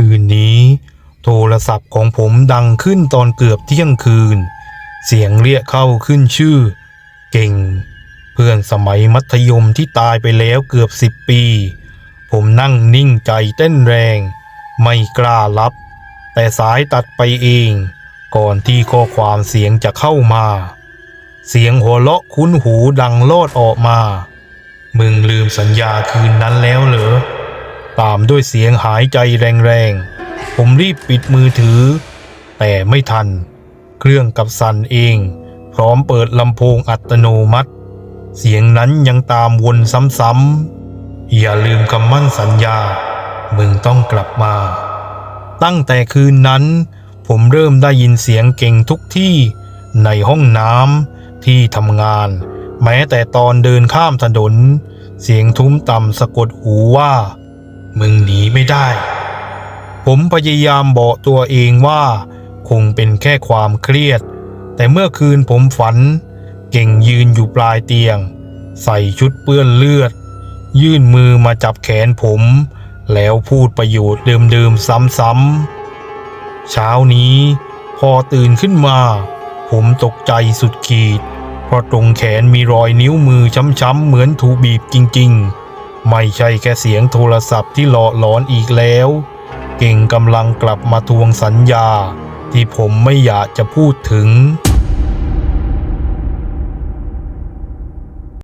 คืนนี้ โทรศัพท์ของผมดังขึ้นตอนเกือบเที่ยงคืน เสียงเรียกเข้าขึ้นชื่อ เก่ง เพื่อนสมัยมัธยมที่ตายไปแล้วเกือบสิบปี ผมนั่งนิ่งใจเต้นแรง ไม่กล้ารับ แต่สายตัดไปเอง ก่อนที่ข้อความเสียงจะเข้ามา เสียงหัวเราะคุ้นหูดังโลดออกมา มึงลืมสัญญาคืนนั้นแล้วเหรอ ตามด้วยเสียงหายใจแรงๆ ผมรีบปิดมือถือ แต่ไม่ทัน เครื่องกับสั่นเอง พร้อมเปิดลำโพงอัตโนมัติ เสียงนั้นยังตามวนซ้ำๆ อย่าลืมคำมั่นสัญญา มึงต้องกลับมา ตั้งแต่คืนนั้น ผมเริ่มได้ยินเสียงเก่งทุกที่ ในห้องน้ำที่ทำงาน แม้แต่ตอนเดินข้ามถนน เสียงทุ้มต่ำสะกดหูว่า มึงหนีไม่ได้ ผมพยายามบอกตัวเองว่า คงเป็นแค่ความเครียด แต่เมื่อคืนผมฝัน เก่งยืนอยู่ปลายเตียง ใส่ชุดเปื้อนเลือด ยื่นมือมาจับแขนผม แล้วพูดประโยชน์เดิมๆซ้ำๆเช้านี้พอตื่นขึ้นมา ผมตกใจสุดขีด เพราะตรงแขนมีรอยนิ้วมือช้ำๆเหมือนถูกบีบจริง ๆ ไม่ใช่แค่เสียงโทรศัพท์ที่หลอกหลอนอีกแล้ว เก่งกำลังกลับมาทวงสัญญา ที่ผมไม่อยากจะพูดถึง